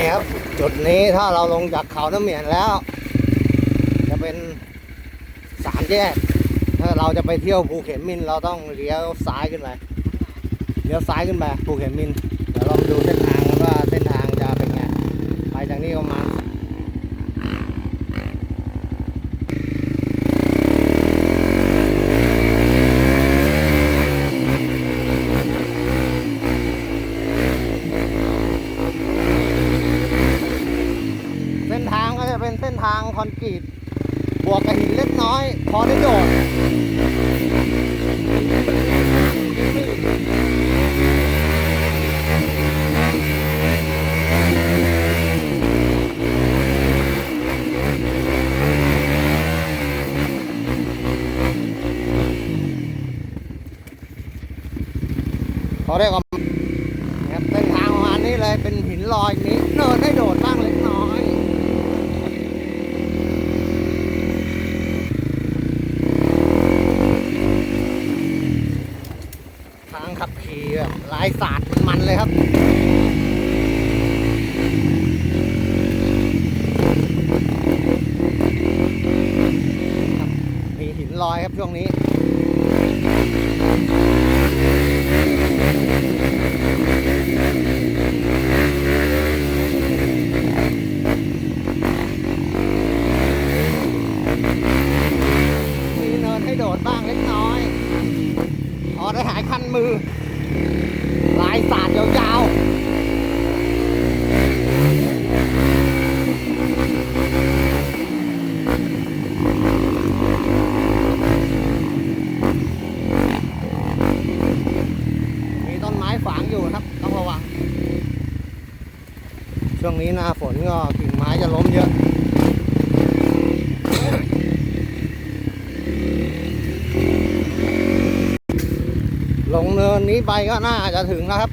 นี่ครับ จุดนี้ถ้าเราลงจากเขาน้ำเหมียนแล้ว จะเป็นสามแยก ถ้าเราจะไปเที่ยวภูเข็มมินเราต้องเลี้ยวซ้ายขึ้นไปเลี้ยวซ้ายขึ้นไปภูเข็มมินเดี๋ยวลองดูเส้นทางว่าเส้นทางจะเป็นไงไปจากนี้ประมาณเส้นทางก็จะเป็นเส้นทางค อนกรีต บวกกับหินเล็กน้อย พอได้โดดพอได้ความนะครับเส้นทางประมาณนี้เลยเป็นหินลอยนี้เนินได้โดดบ้างเลย ทางขับขี่แบบลายสาดมันๆเลยครับมีหินลอยครับช่วงนี้มีเนินให้โดดบ้างเล็กน้อย พอได้หายคันมือ ลายสาดยาวๆ มีต้นไม้ฝังอยู่นะครับ ต้องระวัง ช่วงนี้หน้าฝนก็กิ่งไม้จะล้มเยอะ ลงเนี้ไปก็น่าจะถึงแล้วครับ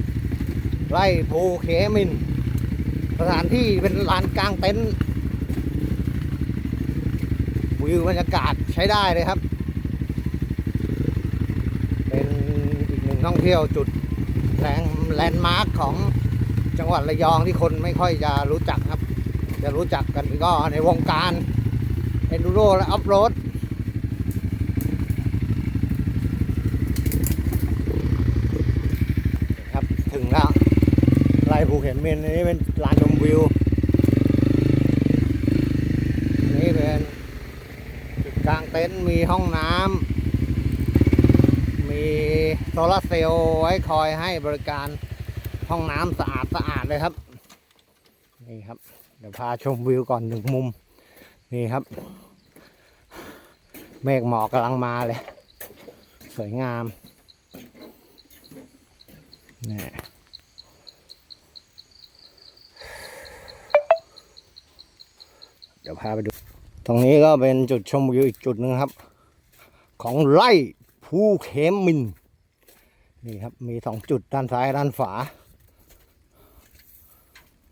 ไร่ภูเขมิน สถานที่เป็นลานกลางเต็นท์วิวบรรยากาศใช้ได้เลยครับ เป็นอีกหนึ่งท่องเที่ยวจุดแรงแลนด์มาร์คของจังหวัดระยองที่คนไม่ค่อยจะรู้จักครับ จะรู้จักกันก็ในวงการเอนดูโรและออฟโรด ครับถึงแล้ว ไร่ภูเข็มเมนอันนี้เป็นลานชมวิวอันนี่เป็นจุดกลางเต็นท์มีห้องน้ำมีโซลาเซลล์ไว้คอยให้บริการห้องน้ำสะอาดสะอาดเลยครับ นี่ครับ เดี๋ยวพาชมวิวก่อนหนึ่งมุม นี่ครับ เมฆหมอกกำลังมาเลย สวยงามนี่ ดี๋ยวพาไปดู ตรงนี้ก็เป็นจุดชมวิวอีกจุดหนึ่งครับ ของไร่ภูเขมมิน นี่ครับ มีสองจุดด้านซ้ายด้านฝา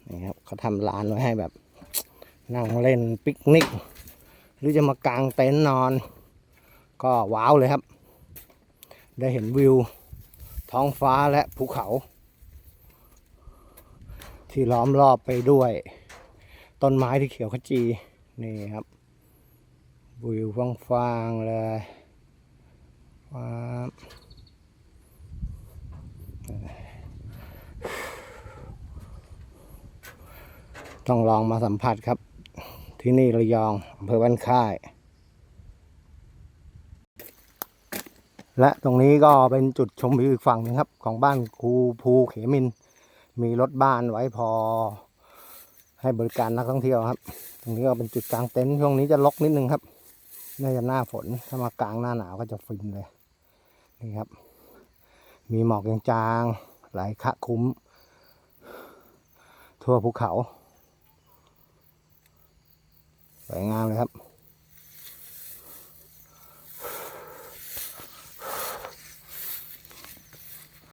นี่ครับเขาทำลานไว้ให้แบบนั่งเล่นปิกนิก หรือจะมากางเต็นท์นอน ก็ว้าวเลยครับ ได้เห็นวิว ท้องฟ้าและภูเขา ที่ล้อมรอบไปด้วย ต้นไม้ที่เขียวขจี นี่ครับวิวฟางๆเลยว้าต้องลองมาสัมผัสครับ ที่นี่ระยองอำเภอบ้านค่าย และตรงนี้ก็เป็นจุดชมวิวอีกฝั่งนึงครับ ของบ้านครูภูเขมิน มีรถบ้านไว้พอ ให้บริการนักท่องเที่ยวครับ ตรงนี้ก็เป็นจุดกลางเต็นท์ช่วงนี้จะลกนิดนึงครับน่าจะหน้าฝนถ้ามากลางหน้าหนาวก็จะฟินเลยนี่ครับ มีหมอกจางๆไหลคะคุ้ม ทั่วภูเขาสวยงามเลยครับ